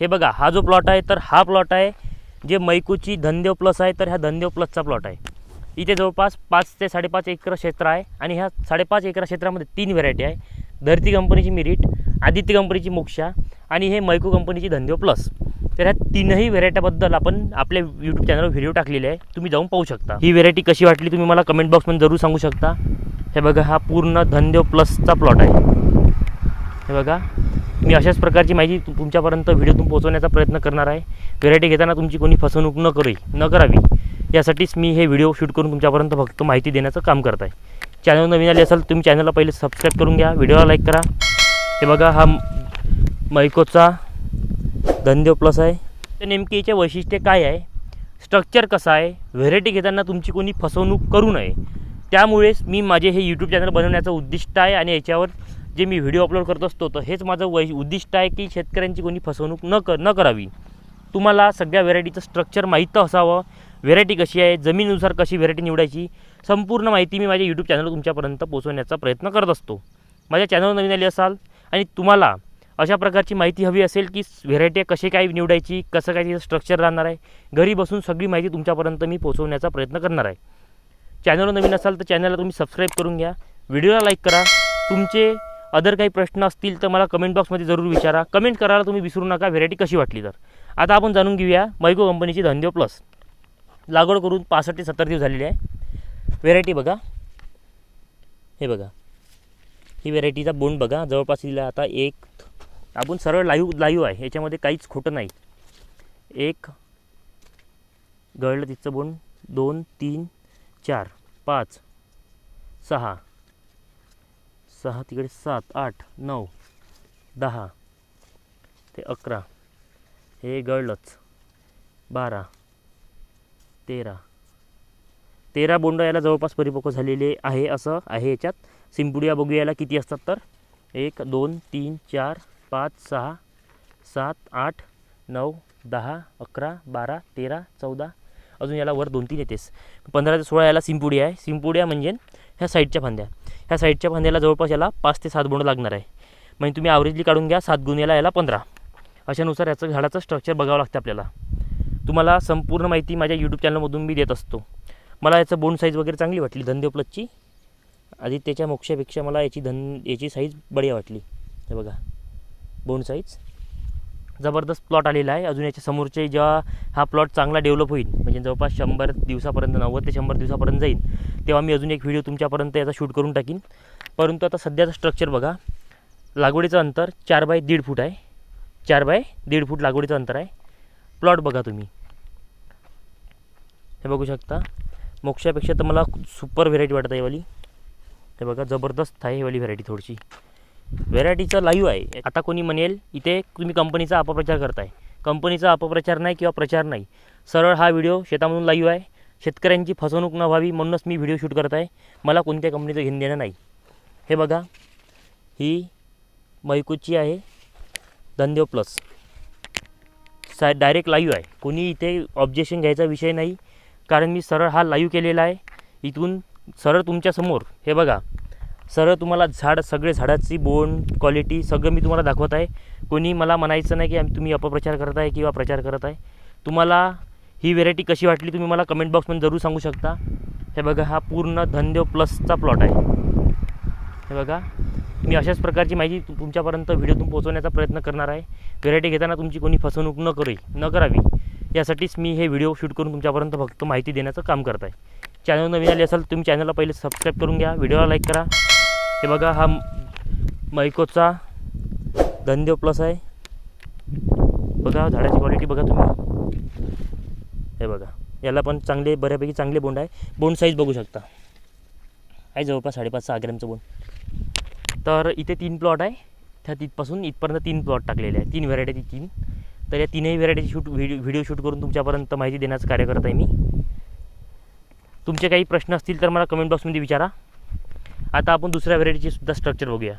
हे बघा हा जो प्लॉट आहे तर हा प्लॉट आहे जे मैकूची धनदेव प्लस आहे तर ह्या धनदेव प्लसचा प्लॉट आहे. इथे जवळपास पाच ते साडेपाच एकर क्षेत्र आहे आणि ह्या साडेपाच एकर क्षेत्रामध्ये तीन व्हरायटी आहे. धरती कंपनीची मिरिट आदित्य कंपनीची मोक्षा आणि हे मैकू कंपनीची धनदेव प्लस तर ह्या तीनही व्हेरायट्याबद्दल आपण आपल्या यूट्यूब चॅनलवर व्हिडिओ टाकलेले आहे. तुम्ही जाऊन पाहू शकता. ही व्हेरायटी कशी वाटली तुम्ही मला कमेंट बॉक्समध्ये जरूर सांगू शकता. हे बघा हा पूर्ण धनदेव प्लसचा प्लॉट आहे. हे बघा मी अशाच प्रकारची माहिती तुमच्यापर्यंत व्हिडिओतून पोहोचवण्याचा प्रयत्न करणार आहे. व्हेरायटी घेताना तुमची कोणी फसवणूक न करू न करावी. यासाठीच मी हे व्हिडिओ शूट करून तुमच्यापर्यंत फक्त माहिती देण्याचं काम करत आहे. चॅनल नवीन आले असेल तुम्ही चॅनलला पहिले सबस्क्राईब करून घ्या. व्हिडिओला लाईक करा. हे बघा हा मैकोचा धंदेव प्लस आहे. तर नेमकी याचे वैशिष्ट्य काय आहे? स्ट्रक्चर कसं आहे? व्हेरायटी घेताना तुमची कोणी फसवणूक करू नये. त्यामुळेच मी माझे हे यूट्यूब चॅनल बनवण्याचं उद्दिष्ट आहे आणि याच्यावर जे मी व्हिडिओ अपलोड करत असतो तर हेच माझं वै उद्दिष्ट आहे की शेतकऱ्यांची कोणी फसवणूक न कर न करावी. तुम्हाला सगळ्या व्हेरायटीचं स्ट्रक्चर माहीत असावं. व्हेरायटी कशी आहे? जमिनीनुसार कशी व्हेरायटी निवडायची? संपूर्ण माहिती मी माझ्या यूट्यूब चॅनल तुमच्यापर्यंत पोहोचवण्याचा प्रयत्न करत असतो. माझ्या चॅनल नवीन आले असाल आणि तुम्हाला अशा प्रकारची माहिती हवी असेल की व्हेरायटी कशी काय निवडायची कसं काय तिचं स्ट्रक्चर राहणार आहे घरी बसून सगळी माहिती तुमच्यापर्यंत मी पोहोचवण्याचा प्रयत्न करणार आहे. चॅनलवर नवीन असाल तर चॅनलला तुम्ही सबस्क्राईब करून घ्या. व्हिडिओला लाईक करा. तुमचे अदर काही प्रश्न असतील तर मला कमेंट बॉक्समध्ये जरूर विचारा. कमेंट करायला तुम्ही विसरू नका. व्हेरायटी कशी वाटली तर. आता आपण जाणून घेऊया मैको कंपनीची धनदेव प्लस लागवड करून पासष्ट ते सत्तर दिवस झालेली आहे. व्हेरायटी बघा. हे बघा. ही व्हेरायटीचा बोंड बघा. जवळपास हिला आता एक आपण सरळ लाईव्ह लाईव्ह आहे. याच्यामध्ये काहीच खोटं नाही. एक गळलं तिचं बोंड दोन तीन चार पाच सहा सहा तिकडे सात आठ नऊ दहा ते अकरा हे गळलंच. बारा तेरा. तेरा बोंड याला जवळपास परिपक्व झालेले आहे असं आहे याच्यात. सिंपुडिया बघू याला किती असतात तर? एक दोन तीन चार पाच सहा सात आठ नऊ दहा अकरा बारा तेरा चौदा. अजून याला वर दोन तीन येतेस. पंधरा ते सोळा याला सिंपुडिया आहे. सिंपुडिया म्हणजे ह्या साईडच्या फांद्या. ह्या साईडच्या फांद्याला जवळपास याला पाच ते सात बोंड लागणार आहे. म्हणजे तुम्ही ॲव्हरेजली काढून घ्या सात गुण याला याला पंधरा. अशानुसार याचं झाडाचं स्ट्रक्चर बघावं लागतं आपल्याला. तुम्हाला संपूर्ण माहिती माझ्या यूट्यूब चॅनलमधून मी देत असतो. मला याचं बोंड साईज वगैरे चांगली वाटली धंदे प्लसची आधी त्याच्या मोक्षापेक्षा मला याची धन याची साईज बढिया वाटली. हे बघा. बोंड साईज जबरदस्त प्लॉट आलेला आहे. अजून याच्या समोरचे जेव्हा हा प्लॉट चांगला डेव्हलप होईल म्हणजे जवळपास शंभर दिवसापर्यंत नव्वद ते शंभर दिवसापर्यंत जाईल तेव्हा मी अजून एक व्हिडिओ तुमच्यापर्यंत याचा शूट करून टाकीन. परंतु आता सध्याचं स्ट्रक्चर बघा. लागवडीचं अंतर चार बाय दीड फूट आहे. चार बाय दीड फूट लागवडीचं अंतर आहे. प्लॉट बघा तुम्ही. हे बघू शकता. मोक्षापेक्षा तर मला सुपर व्हेरायटी वाटत आहे वाली. हे बघा जबरदस्त आहे ही वाली व्हेरायटी थोडीशी. व्हेरायटीचं लाईव्ह आहे. आता कोणी म्हणेल इथे तुम्ही कंपनीचा अपप्रचार करताय. कंपनीचा अपप्रचार नाही किंवा प्रचार नाही. सरळ हा व्हिडिओ शेतामधून लाईव्ह आहे. शेतकऱ्यांची फसवणूक न व्हावी म्हणूनच मी व्हिडिओ शूट करत आहे. मला कोणत्या कंपनीचं घेणं देणं नाही. हे बघा. ही मैकूची आहे. धनदेव प्लस सा डायरेक्ट लाईव्ह आहे. कोणी इथे ऑब्जेक्शन घ्यायचा विषय नाही. कारण मी सरळ हा लाईव्ह केलेला आहे. इथून सरळ तुमच्यासमोर. हे बघा. सरळ तुम्हाला झाड सगळे झाडाची बोन क्वालिटी सगळं मी तुम्हाला दाखवत आहे. कोणी मला म्हणायचं नाही की तुम्ही अपप्रचार करत आहे किंवा प्रचार करत आहे. तुम्हाला ही व्हेरायटी कशी वाटली तुम्ही मला कमेंट बॉक्समध्ये जरूर सांगू शकता. हे बघा हा पूर्ण धनदेव प्लसचा प्लॉट आहे. हे बघा मी अशाच प्रकारची माहिती तुमच्यापर्यंत व्हिडिओतून पोहोचवण्याचा प्रयत्न करणार आहे. व्हेरायटी घेताना तुमची कोणी फसवणूक न करू न करावी. यासाठीच मी हे व्हिडिओ शूट करून तुमच्यापर्यंत फक्त माहिती देण्याचं काम करत आहे. चॅनल नवीन आले असेल तुम्ही चॅनलला पहिले सबस्क्राईब करून घ्या. व्हिडिओला लाईक करा. हे बघा हा मैकोचा धनदेव प्लस आहे. बघा झाडाची क्वालिटी बघा तुम्ही. हे बघा याला पण चांगले बऱ्यापैकी चांगले बोंड आहे. बोंड साईज बघू शकता. आहे जवळपास साडेपाच सहा ग्रॅमचं बोंड. तर इथे तीन प्लॉट आहे. त्या तिथपासून इथपर्यंत तीन प्लॉट टाकलेले आहे तीन व्हेरायटी तीन. तर या तीनही व्हेरायटीची शूट व्हिडिओ व्हिडिओ शूट करून तुमच्यापर्यंत माहिती देण्याचं कार्य करत आहे मी. तुमचे काही प्रश्न असतील तर मला कमेंट बॉक्समध्ये विचारा. आता आपण दुसऱ्या व्हेरायटीची सुद्धा स्ट्रक्चर बघूया.